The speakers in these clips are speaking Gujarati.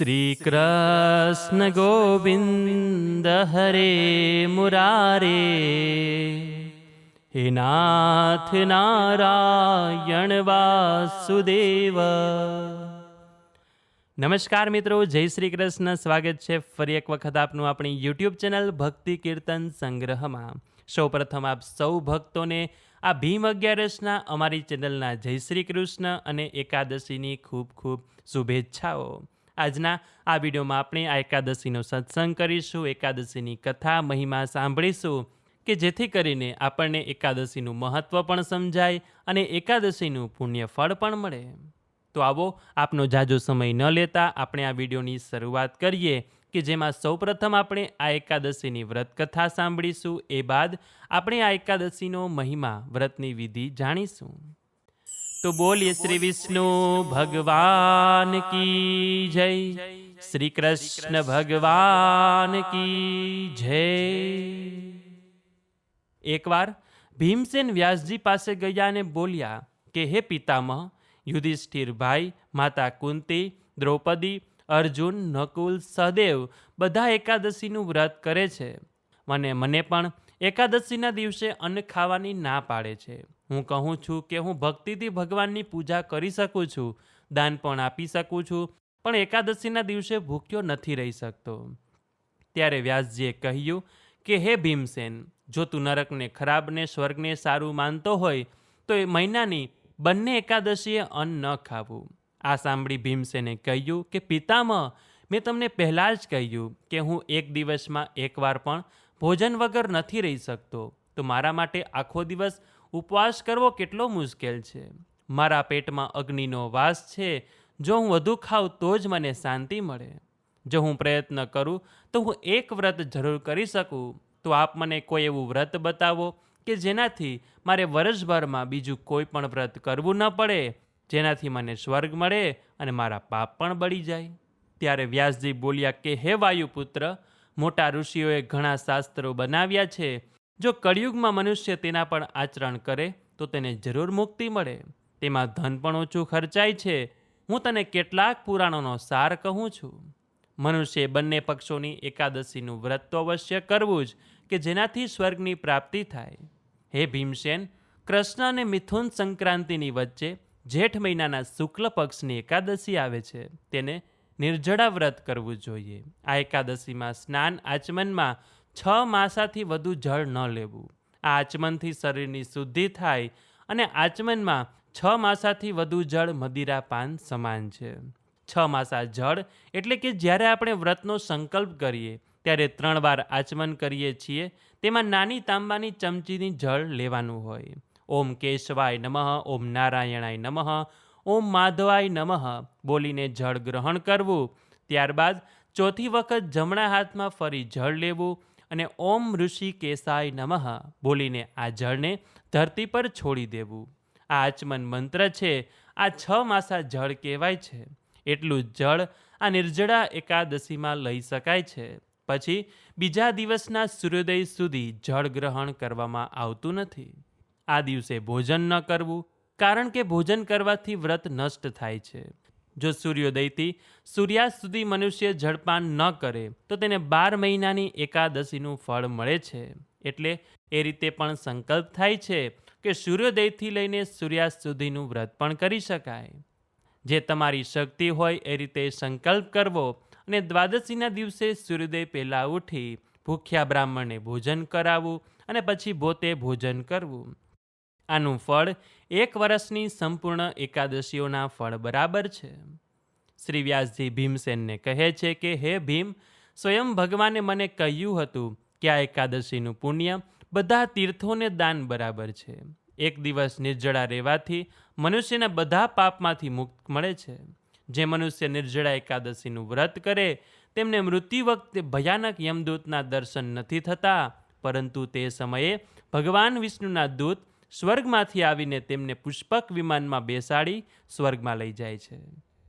શ્રી કૃષ્ણ ગોવિંદ હરે મુરારે. હે નાથ નારાયણ વાસુદેવ. નમસ્કાર મિત્રો, જય શ્રી કૃષ્ણ સ્વાગત છે ફરી એક વખત આપનું આપણી યુટ્યુબ ચેનલ ભક્તિ કીર્તન સંગ્રહમાં. સૌપ્રથમ આપ સૌ ભક્તોને આ ભીમ અગિયારસના અમારી ચેનલના જય શ્રી કૃષ્ણ અને એકાદશીની ખૂબ ખૂબ શુભેચ્છાઓ. આજના આ વિડીયોમાં આપણે આ એકાદશીનો સત્સંગ કરીશું, એકાદશીની કથા, મહિમા સાંભળીશું કે જેથી કરીને આપણને એકાદશીનું મહત્ત્વ પણ સમજાય અને એકાદશીનું પુણ્ય ફળ પણ મળે. તો આવો આપનો જાજો સમય ન લેતા આપણે આ વિડીયોની શરૂઆત કરીએ કે જેમાં સૌપ્રથમ આપણે આ એકાદશીની વ્રત કથા સાંભળીશું. એ બાદ આપણે આ એકાદશીનો મહિમા, વ્રતની વિધિ જાણીશું. તો બોલીએ શ્રી વિષ્ણુ ભગવાન કી જય. શ્રી કૃષ્ણ ભગવાન કી જય. એકવાર ભીમસેન વ્યાસજી પાસે ગયા અને બોલ્યા કે, હે પિતામહ, યુધિષ્ઠિર ભાઈ, માતા કુંતી, દ્રૌપદી, અર્જુન, નકુલ, સહદેવ બધા એકાદશીનું વ્રત કરે છે. મને મને પણ એકાદશીના દિવસે અન્ન ખાવાની ના પાડે છે. હું કહું છું કે હું ભક્તિથી ભગવાનની પૂજા કરી શકું છું, દાન પણ આપી શકું છું, પણ એકાદશીના દિવસે ભૂખ્યો નથી રહી શકતો. ત્યારે વ્યાસજીએ કહ્યું કે, હે ભીમસેન, જો તું નરકને ખરાબને, સ્વર્ગને સારું માનતો હોય, તો એ મહિનાની બંને એકાદશીએ અન્ન ન ખાવું. આ સાંભળી ભીમસેને કહ્યું કે, પિતામહ, મેં તમને પહેલાં જ કહ્યું કે હું એક દિવસમાં એકવાર પણ ભોજન વગર નથી રહી શકતો. તો મારા માટે આખો દિવસ ઉપવાસ કરવો કેટલો મુશ્કેલ છે. મારા પેટમાં અગ્નિનો વાસ છે. જો હું વધુ ખાઉં તો જ મને શાંતિ મળે. જો હું પ્રયત્ન કરું તો હું એક વ્રત જરૂર કરી શકું. તો આપ મને કોઈ એવું વ્રત બતાવો કે જેનાથી મારે વર્ષભરમાં બીજું કોઈ પણ વ્રત કરવું ન પડે, જેનાથી મને સ્વર્ગ મળે અને મારા પાપ પણ બળી જાય. ત્યારે વ્યાસજી બોલ્યા કે, હે વાયુપુત્ર, મોટા ઋષિઓએ ઘણા શાસ્ત્રો બનાવ્યા છે. જો કળિયુગમાં મનુષ્ય તેના પણ આચરણ કરે, તો તેને જરૂર મુક્તિ મળે. તેમાં ધન પણ ઓછું ખર્ચાય છે. હું તને કેટલાક પુરાણોનો સાર કહું છું. મનુષ્યે બંને પક્ષોની એકાદશીનું વ્રત તો અવશ્ય કરવું જ, કે જેનાથી સ્વર્ગની પ્રાપ્તિ થાય. હે ભીમસેન, કૃષ્ણ અને મિથુન સંક્રાંતિની વચ્ચે જેઠ મહિનાના શુક્લ પક્ષની એકાદશી આવે છે. તેને નિર્જળા વ્રત કરવું જોઈએ. આ એકાદશીમાં સ્નાન આચમનમાં છ માસાથી વધુ જળ ન લેવું. આ આચમનથી શરીરની શુદ્ધિ થાય અને આચમનમાં છ માસાથી વધુ જળ મદિરા પાન સમાન છે. છ માસા જળ એટલે કે જ્યારે આપણે વ્રતનો સંકલ્પ કરીએ, ત્યારે ત્રણ વાર આચમન કરીએ છીએ, તેમાં નાની તાંબાની ચમચીની જળ લેવાનું હોય. ઓમ કેશવાય નમઃ, ઓમ નારાયણાય નમઃ, ઓમ માધવાય નમઃ બોલીને જળ ગ્રહણ કરવું. ત્યારબાદ ચોથી વખત જમણા હાથમાં ફરી જળ લેવું અને ઓમ ઋષિ કેસાય નમઃ બોલીને આ જળને ધરતી પર છોડી દેવું. આ આચમન મંત્ર છે, આ છ માસા જળ કહેવાય છે. એટલું જળ આ નિર્જળા એકાદશીમાં લઈ શકાય છે. પછી બીજા દિવસના સૂર્યોદય સુધી જળ ગ્રહણ કરવામાં આવતું નથી. આ દિવસે ભોજન ન કરવું, કારણ કે ભોજન કરવાથી વ્રત નષ્ટ થાય છે. જો સૂર્યોદયથી સૂર્યાસ્ત સુધી મનુષ્ય જળપાન ન કરે, તો તેને બાર મહિનાની એકાદશીનું ફળ મળે છે. એટલે એ રીતે પણ સંકલ્પ થાય છે કે સૂર્યોદયથી લઈને સૂર્યાસ્ત સુધીનું વ્રત પણ કરી શકાય. જે તમારી શક્તિ હોય એ રીતે સંકલ્પ કરવો અને દ્વાદશીના દિવસે સૂર્યોદય પહેલાં ઉઠી ભૂખ્યા બ્રાહ્મણને ભોજન કરાવવું અને પછી પોતે ભોજન કરવું. આનું ફળ એક વર્ષની સંપૂર્ણ એકાદશીઓના ફળ બરાબર છે. શ્રી વ્યાસજી ભીમસેનને કહે છે કે, હે ભીમ, સ્વયં ભગવાને મને કહ્યું હતું કે આ એકાદશીનું પુણ્ય બધા તીર્થોને દાન બરાબર છે. એક દિવસ નિર્જળા રહેવાથી મનુષ્યના બધા પાપમાંથી મુક્ત મળે છે. જે મનુષ્ય નિર્જળા એકાદશીનું વ્રત કરે, તેમને મૃત્યુ વખતે ભયાનક યમદૂતના દર્શન નથી થતા, પરંતુ તે સમયે ભગવાન વિષ્ણુના દૂત સ્વર્ગમાંથી આવીને તેમને પુષ્પક વિમાનમાં બેસાડી સ્વર્ગમાં લઈ જાય છે.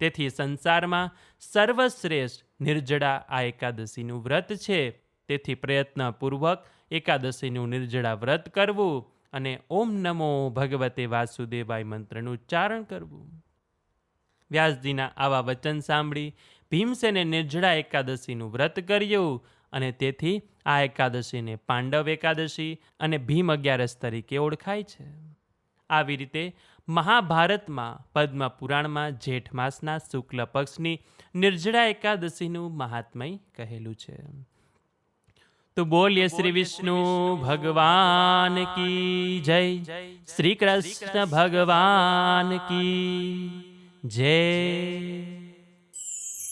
તેથી સંસારમાં સર્વશ્રેષ્ઠ નિર્જળા આ એકાદશીનું વ્રત છે. તેથી પ્રયત્નપૂર્વક એકાદશીનું નિર્જળા વ્રત કરવું અને ઓમ નમો ભગવતે વાસુદેવાય મંત્રનું ઉચ્ચારણ કરવું. વ્યાસજીના આવા વચન સાંભળી ભીમસેને નિર્જળા એકાદશીનું વ્રત કર્યું અને તેથી આ એકાદશીને પાંડવ એકાદશી અને ભીમ અગિયારસ તરીકે ઓળખાય છે. આવી રીતે મહાભારતમાં પદ્મ પુરાણમાં જેઠ માસના શુક્લ પક્ષની નિર્જળા એકાદશીનું મહાત્મય કહેલું છે. તો બોલીએ શ્રી વિષ્ણુ, ભગવાન કી જય. શ્રી કૃષ્ણ, ભગવાન કી જય.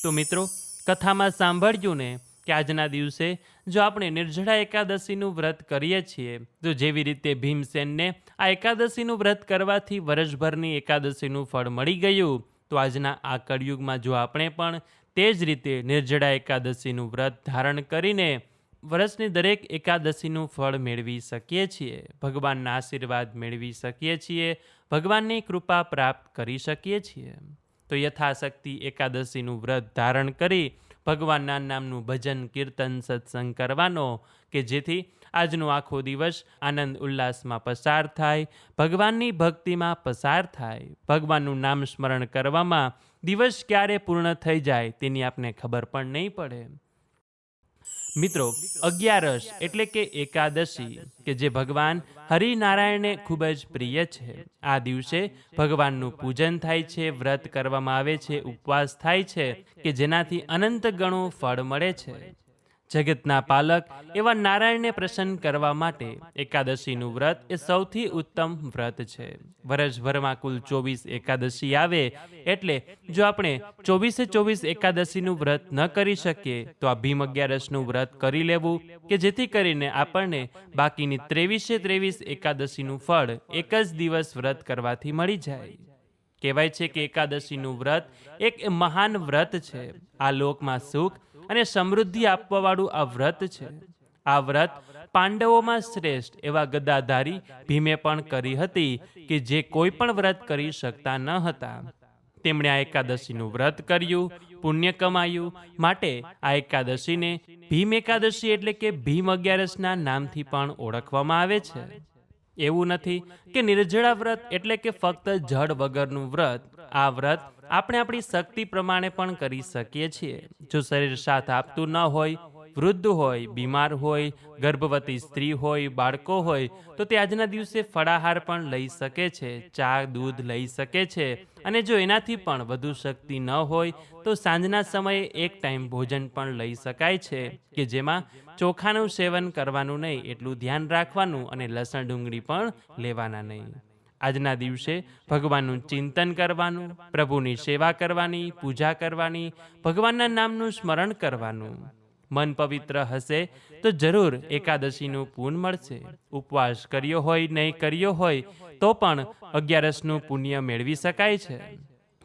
તો મિત્રો, કથામાં સાંભળ્યું ને કે આજના દિવસે જો આપણે નિર્જળા એકાદશીનું વ્રત કરીએ છીએ, તો જેવી રીતે ભીમસેનને આ એકાદશીનું વ્રત કરવાથી વર્ષભરની એકાદશીનું ફળ મળી ગયું, તો આજના આ કળિયુગમાં જો આપણે પણ તે જ રીતે નિર્જળા એકાદશીનું વ્રત ધારણ કરીને વર્ષની દરેક એકાદશીનું ફળ મેળવી શકીએ છીએ, ભગવાનના આશીર્વાદ મેળવી શકીએ છીએ, ભગવાનની કૃપા પ્રાપ્ત કરી શકીએ છીએ. તો યથાશક્તિ એકાદશીનું વ્રત ધારણ કરી ભગવાનના નામનું ભજન, કીર્તન, સત્સંગ કરવાનો કે જેથી આજનો આખો દિવસ આનંદ, ઉલ્લાસમાં પસાર થાય, ભગવાનની ભક્તિમાં પસાર થાય. ભગવાનનું નામ સ્મરણ કરવામાં દિવસ ક્યારે પૂર્ણ થઈ જાય તેની આપને ખબર પણ નહીં પડે. મિત્રો, અગિયારસ એટલે કે એકાદશી, કે જે ભગવાન હરિનારાયણને ખૂબ જ પ્રિય છે. આ દિવસે ભગવાનનું પૂજન થાય છે, વ્રત કરવામાં આવે છે, ઉપવાસ થાય છે, કે જેનાથી અનંત ગણું ફળ મળે છે. જગતના પાલક એવા નારાયણને પ્રસન્ન કરવા માટે એકાદશીનું વ્રત એ સૌથી ઉત્તમ વ્રત છે. વર્ષભરમાં કુલ ચોવીસ એકાદશી આવે એટલે જો આપણે ચોવીસે ચોવીસ એકાદશીનું વ્રત ન કરી શકીએ, તો આ ભીમ અગિયારસનું વ્રત કરી લેવું કે જેથી કરીને આપણને બાકીની ત્રેવીસે ત્રેવીસ એકાદશીનું ફળ એક જ દિવસ વ્રત કરવાથી મળી જાય. કહેવાય છે કે એકાદશીનું વ્રત એક મહાન વ્રત છે. આ લોકમાં સુખ અને સમૃદ્ધિ આપવાવાળું આ વ્રત છે. આ વ્રત પાંડવોમાં શ્રેષ્ઠ એવા ગદાધારી ભીમે પણ કરી હતી કે જે કોઈ પણ વ્રત કરી શકતા ન હતા. તેમણે આ એકાદશીનું વ્રત કર્યું, પુણ્ય કમાયું. માટે આ એકાદશીને ભીમ એકાદશી એટલે કે ભીમ અગિયારસના નામથી પણ ઓળખવામાં આવે છે. એવું નથી કે નિર્જળા વ્રત એટલે કે ફક્ત જળ વગરનું વ્રત. આ વ્રત આપણે આપણી શક્તિ પ્રમાણે પણ કરી શકીએ છીએ. જો શરીર સાથ આપતું ન હોય, વૃદ્ધ હોય, બીમાર હોય, ગર્ભવતી સ્ત્રી હોય, બાળકો હોય, તો તે આજના દિવસે ફળાહાર પણ લઈ શકે છે, ચા, દૂધ લઈ શકે છે. અને જો એનાથી પણ વધુ શક્તિ ન હોય, તો સાંજના સમયે એક ટાઈમ ભોજન પણ લઈ શકાય છે, કે જેમાં ચોખાનું સેવન કરવાનું નહીં, એટલું ધ્યાન રાખવાનું અને લસણ ડુંગળી પણ લેવાના નહીં. આજના દિવસે ભગવાનનું ચિંતન કરવાનું, પ્રભુની સેવા કરવાની, પૂજા કરવાની, ભગવાનના નામનું સ્મરણ કરવાનું. મન પવિત્ર હશે તો જરૂર એકાદશીનું પૂન મળશે. ઉપવાસ કર્યો હોય, નહીં કર્યો હોય, તો પણ અગિયારસનું પુણ્ય મેળવી શકાય છે.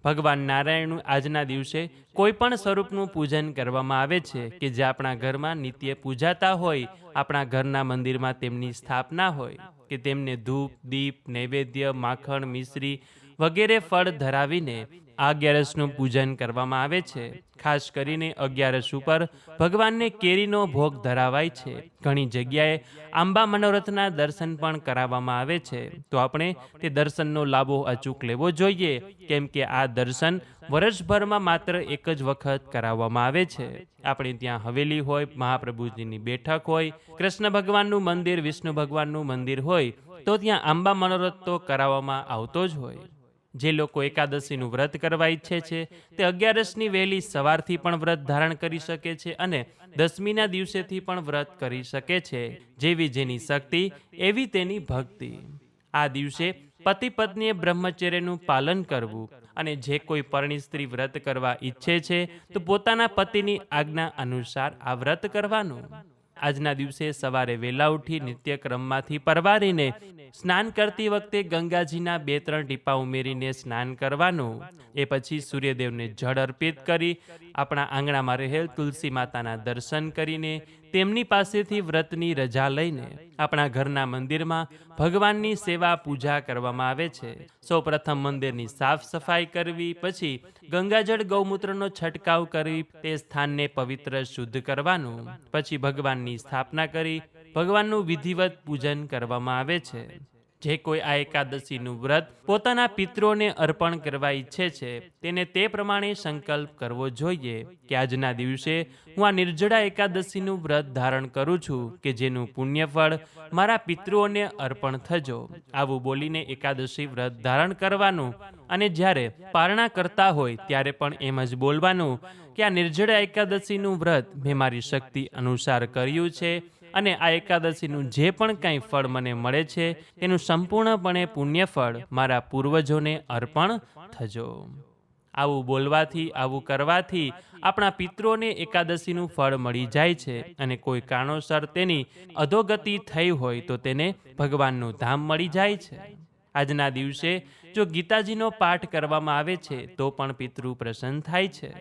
ભગવાન નારાયણનું આજના દિવસે કોઈ પણ સ્વરૂપનું પૂજન કરવામાં આવે છે કે જે આપણા ઘરમાં નિત્ય પૂજાતા હોય, આપણા ઘરના મંદિરમાં તેમની સ્થાપના હોય. કે તેમને ધૂપ દીપ નૈવેદ્ય માખણ મિશ્રી વગેરે ફળ ધરાવીને અગિયારસનું પૂજન કરવામાં આવે છે. ખાસ કરીને અગિયારસ ઉપર ભગવાનને કેરીનો ભોગ ધરાવાય છે. ઘણી જગ્યાએ આંબા મનોરથના દર્શન પણ કરાવવામાં આવે છે. તો આપણે તે દર્શનનો લાભો અચૂક લેવો જોઈએ, કેમ કે આ દર્શન વર્ષભરમાં માત્ર એક જ વખત કરાવવામાં આવે છે. આપણે ત્યાં હવેલી હોય, મહાપ્રભુજીની બેઠક હોય, કૃષ્ણ ભગવાનનું મંદિર, વિષ્ણુ ભગવાનનું મંદિર હોય, તો ત્યાં આંબા મનોરથ તો કરાવવામાં આવતો જ હોય. જે લોકો એકાદશીનું વ્રત કરવા ઈચ્છે છે, તે અગિયારસની વહેલી સવારથી પણ વ્રત ધારણ કરી શકે છે અને દસમીના દિવસેથી પણ વ્રત કરી શકે છે, જેવી જેની શક્તિ, એવી તેની ભક્તિ. આ દિવસે પતિ પત્નીએ બ્રહ્મચર્યનું પાલન કરવું અને જે કોઈ પરણી સ્ત્રી વ્રત કરવા ઈચ્છે છે, તો પોતાના પતિની આજ્ઞા અનુસાર આ વ્રત કરવાનું. આજના દિવસે સવારે વહેલા ઉઠી નિત્યક્રમમાંથી પરવારીને સ્નાન કરતી વખતે ગંગાજીના બે ત્રણ ટીપા ઉમેરીને સ્નાન કરવાનું. એ પછી સૂર્યદેવને જળ અર્પિત કરી આપણા આંગણામાં રહેલ તુલસી માતાના દર્શન કરીને તેમની પાસેથી વ્રતની રજા લઈને આપણા ઘરના મંદિરમાં ભગવાનની સેવા પૂજા કરવામાં આવે છે. સૌપ્રથમ મંદિરની સાફ સફાઈ કરવી, પછી ગંગાજળ ગૌમૂત્રનો છંટકાવ કરી તે સ્થાનને પવિત્ર, શુદ્ધ કરવાનું. પછી ભગવાનની સ્થાપના કરી ભગવાનનું વિધિવત પૂજન કરવામાં આવે છે. જે કોઈ આ એકાદશીનું વ્રત પોતાના પિત્રોને અર્પણ કરવા ઈચ્છે છે, તેને તે પ્રમાણે સંકલ્પ કરવો જોઈએ કે આજના દિવસે હું આ નિર્જળા એકાદશીનું વ્રત ધારણ કરું છું કે જેનું પુણ્યફળ મારા પિતૃઓને અર્પણ થજો. આવું બોલીને એકાદશી વ્રત ધારણ કરવાનું અને જ્યારે પારણા કરતા હોય ત્યારે પણ એમ જ બોલવાનું કે આ નિર્જળા એકાદશીનું વ્રત મેં મારી શક્તિ અનુસાર કર્યું છે અને આ એકાદશીનું જે પણ કાંઈ ફળ મને મળે છે, તેનું સંપૂર્ણપણે પુણ્યફળ મારા પૂર્વજોને અર્પણ થજો. આવું બોલવાથી, આવું કરવાથી આપણા પિત્રોને એકાદશીનું ફળ મળી જાય છે અને કોઈ કારણોસર તેની અધોગતિ થઈ હોય તો તેને ભગવાનનું ધામ મળી જાય છે. આજના દિવસે જો ગીતાજીનો પાઠ કરવામાં આવે છે, તો પણ પિતૃ પ્રસન્ન થાય છે.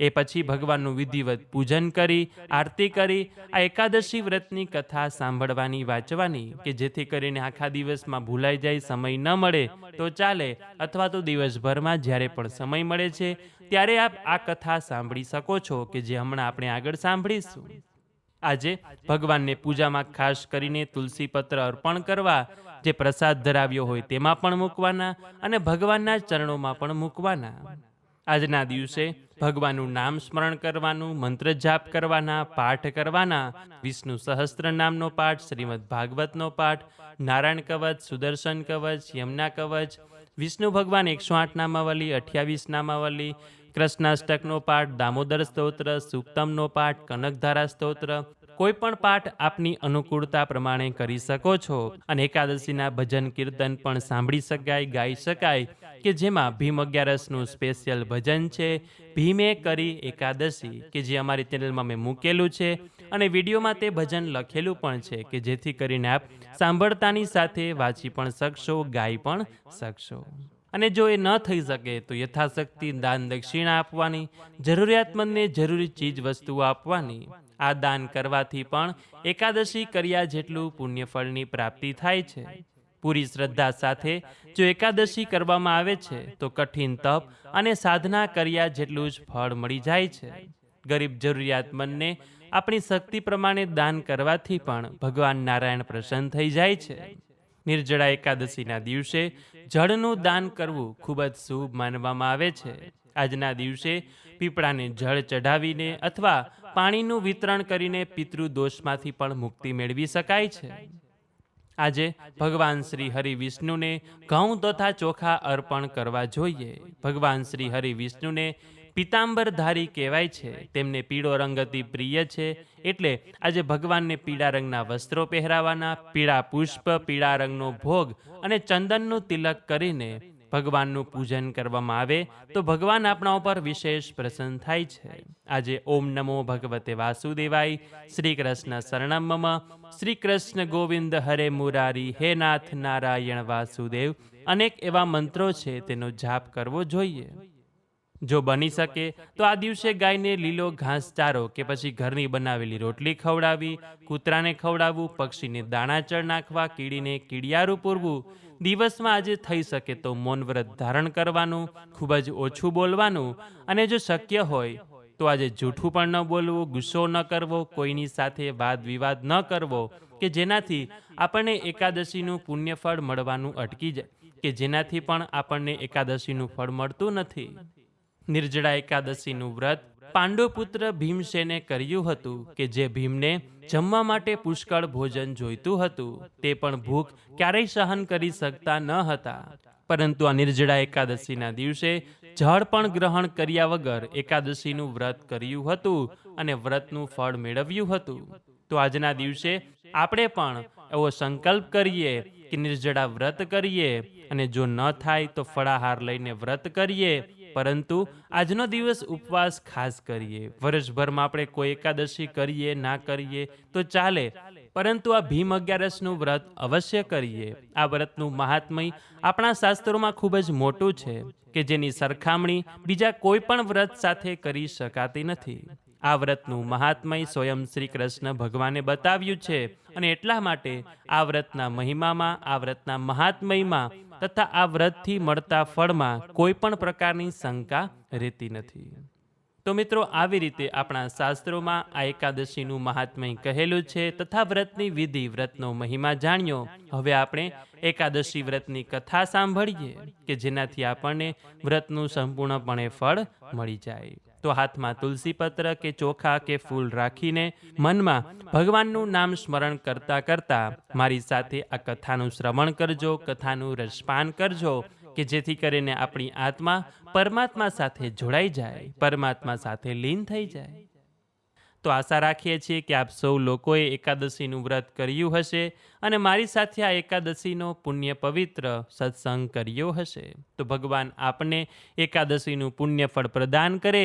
એ પછી ભગવાનનું વિધિવત પૂજન કરી, આરતી કરી, આ એકાદશી વ્રતની કથા સાંભળવાની, વાંચવાની કે જેથી કરીને આખા દિવસમાં ભૂલાઈ જાય, સમય ન મળે, તો ચાલે. અથવા તો દિવસભરમાં જ્યારે પણ સમય મળે છે, ત્યારે આપ આ કથા સાંભળી શકો છો કે જે હમણાં આપણે આગળ સાંભળીશું. આજે ભગવાનને પૂજામાં ખાસ કરીને તુલસી પત્ર અર્પણ કરવા, જે પ્રસાદ ધરાવ્યો હોય તેમાં પણ મૂકવાના અને ભગવાનના ચરણોમાં પણ મૂકવાના. આજના દિવસે ભગવાનનું નામ સ્મરણ કરવાનું, મંત્ર જાપ કરવાના, પાઠ કરવાના, વિષ્ણુ સહસ્ત્ર નામનો પાઠ, શ્રીમદ ભાગવતનો પાઠ, નારાયણ કવચ, સુદર્શન કવચ, યમુના કવચ, વિષ્ણુ ભગવાન એકસો આઠ નામાવલી, અઠ્યાવીસ નામાવલી, કૃષ્ણાષ્ટકનો પાઠ, દામોદર સ્તોત્ર, સુક્તમનો પાઠ, કનકધારા સ્તોત્ર કોઈ પણ પાઠ આપની અનુકૂળતા પ્રમાણે કરી શકો છો અને એકાદશીના ભજન કીર્તન પણ સાંભળી શકાય, ગાઈ શકાય કે જેમાં ભીમ અગિયારસનું સ્પેશિયલ ભજન છે, ભીમે કરી એકાદશી કે જે અમારી ચેનલમાં મેં મૂકેલું છે અને વિડીયોમાં તે ભજન લખેલું પણ છે કે જેથી કરીને આપ સાંભળતાની સાથે વાંચી પણ શકશો, ગાઈ પણ શકશો. અને જો એ ન થઈ શકે તો યથાશક્તિ દાન દક્ષિણા આપવાની, જરૂરિયાતમંદને જરૂરી ચીજ વસ્તુઓ આપવાની. આ દાન કરવાથી પણ એકાદશી કર્યા જેટલું પુણ્યફળની પ્રાપ્તિ થાય છે. પૂરી શ્રદ્ધા સાથે જો એકાદશી કરવામાં આવે છે, તો કઠિન તપ અને સાધના કર્યા જેટલું જ ફળ મળી જાય છે. ગરીબ જરૂરિયાતમંદને આપણી શક્તિ પ્રમાણે દાન કરવાથી પણ ભગવાન નારાયણ પ્રસન્ન થઈ જાય છે. નિર્જળા એકાદશીના દિવસે જળનું દાન કરવું ખૂબ જ શુભ માનવામાં આવે છે. આજના દિવસે પીપળાને જળ ચઢાવીને અથવા પાણીનું વિતરણ કરીને પિતૃદોષમાંથી પણ મુક્તિ મેળવી શકાય છે. આજે ભગવાન શ્રી હરિ વિષ્ણુને ઘઉં તથા ચોખા અર્પણ કરવા જોઈએ. ભગવાન શ્રી હરિ વિષ્ણુને પિતાંબરધારી કહેવાય છે. તેમને પીળો રંગ અતિ પ્રિય છે. એટલે આજે ભગવાનને પીળા રંગના વસ્ત્રો પહેરાવાના, પીળા પુષ્પ, પીળા રંગનો ભોગ અને ચંદનનું તિલક કરીને ભગવાનનું પૂજન કરવામાં આવે, તો ભગવાન આપણા ઉપર વિશેષ પ્રસન્ન થાય છે. આજે ઓમ નમો ભગવતે વાસુદેવાય શ્રી કૃષ્ણ શરણમ શ્રી કૃષ્ણ ગોવિંદ હરે મુરારી, હે નાથ નારાયણ વાસુદેવ, અનેક એવા મંત્રો છે તેનો જાપ કરવો જોઈએ. જો બની શકે, તો આ દિવસે ગાયને લીલો ઘાસચારો કે પછી ઘરની બનાવેલી રોટલી ખવડાવી, કૂતરાને ખવડાવવું, પક્ષીને દાણા ચડ નાખવા, કીડીને કીડિયારું પૂરવું દિવસમાં આજે થઈ શકે તો મૌન વ્રત ધારણ કરવાનું, ખૂબ જ ઓછું બોલવાનું અને જો શક્ય હોય, તો આજે જૂઠું પણ ન બોલવું, ગુસ્સો ન કરવો, કોઈની સાથે વાદ વિવાદ ન કરવો, કે જેનાથી આપણને એકાદશીનું પુણ્યફળ મળવાનું અટકી જાય, કે જેનાથી પણ આપણને એકાદશીનું ફળ મળતું નથી. નિર્જળા એકાદશીનું વ્રત પાંડુપુત્ર ભીમસેને કર્યું હતું કે જે ભીમને જમવા માટે પુષ્કળ ભોજન જોઈતું હતું, તે પણ ભૂખ ક્યારેય સહન કરી શકતા ન હતા. પરંતુ આ નિર્જળા એકાદશીના દિવસે જળ પણ ગ્રહણ કર્યા વગર એકાદશીનું વ્રત કર્યું હતું અને વ્રતનું ફળ મેળવ્યું હતું. તો આજના દિવસે આપણે પણ એવો સંકલ્પ કરીએ કે નિર્જળા વ્રત કરીએ અને જો ન થાય તો ફળાહાર લઈને વ્રત કરીએ પરંતુ આજનો દિવસ ઉપવાસ ખાસ કરીએ. વર્ષભરમાં આપણે કોઈ એકાદશી કરીએ ના કરીએ તો ચાલે. પરંતુ આ ભીમ અગિયારસનું વ્રત અવશ્ય કરીએ. આ વ્રતનું મહાત્મય આપણા શાસ્ત્રોમાં ખૂબ જ મોટું છે કે જેની સરખામણી બીજા કોઈ પણ વ્રત સાથે કરી શકાતી નથી. આ વ્રતનું મહાત્મય સ્વયં શ્રી કૃષ્ણ ભગવાને બતાવ્યું છે અને એટલા માટે આ વ્રતના મહિમામાં આ વ્રતના મહાત્મયમાં તથા આ વ્રતથી મળતા ફળમાં કોઈ પણ પ્રકારની શંકા રહેતી નથી. તો મિત્રો, આવી રીતે આપણા શાસ્ત્રોમાં આ એકાદશીનું મહાત્મય કહેલું છે. તથા વ્રતની વિધિ, વ્રતનો મહિમા જાણ્યો. હવે આપણે એકાદશી વ્રતની કથા સાંભળીએ કે જેનાથી આપણને વ્રતનું સંપૂર્ણપણે ફળ મળી જાય. તો હાથમાં તુલસી પત્ર કે ચોખા કે ફૂલ રાખીને મનમાં ભગવાનનું નામ સ્મરણ કરતા કરતા મારી સાથે આ કથાનું શ્રવણ કરજો, કથાનું રસપાન કરજો, કે જેથી કરીને આપણી આત્મા પરમાત્મા સાથે જોડાઈ જાય, પરમાત્મા સાથે લીન થઈ જાય. તો આશા રાખીએ છીએ કે આપ સૌ લોકોએ એકાદશીનું વ્રત કર્યું હશે અને મારી સાથે આ એકાદશીનો પુણ્ય પવિત્ર સત્સંગ કર્યો હશે. તો ભગવાન આપને એકાદશીનું પુણ્ય ફળ પ્રદાન કરે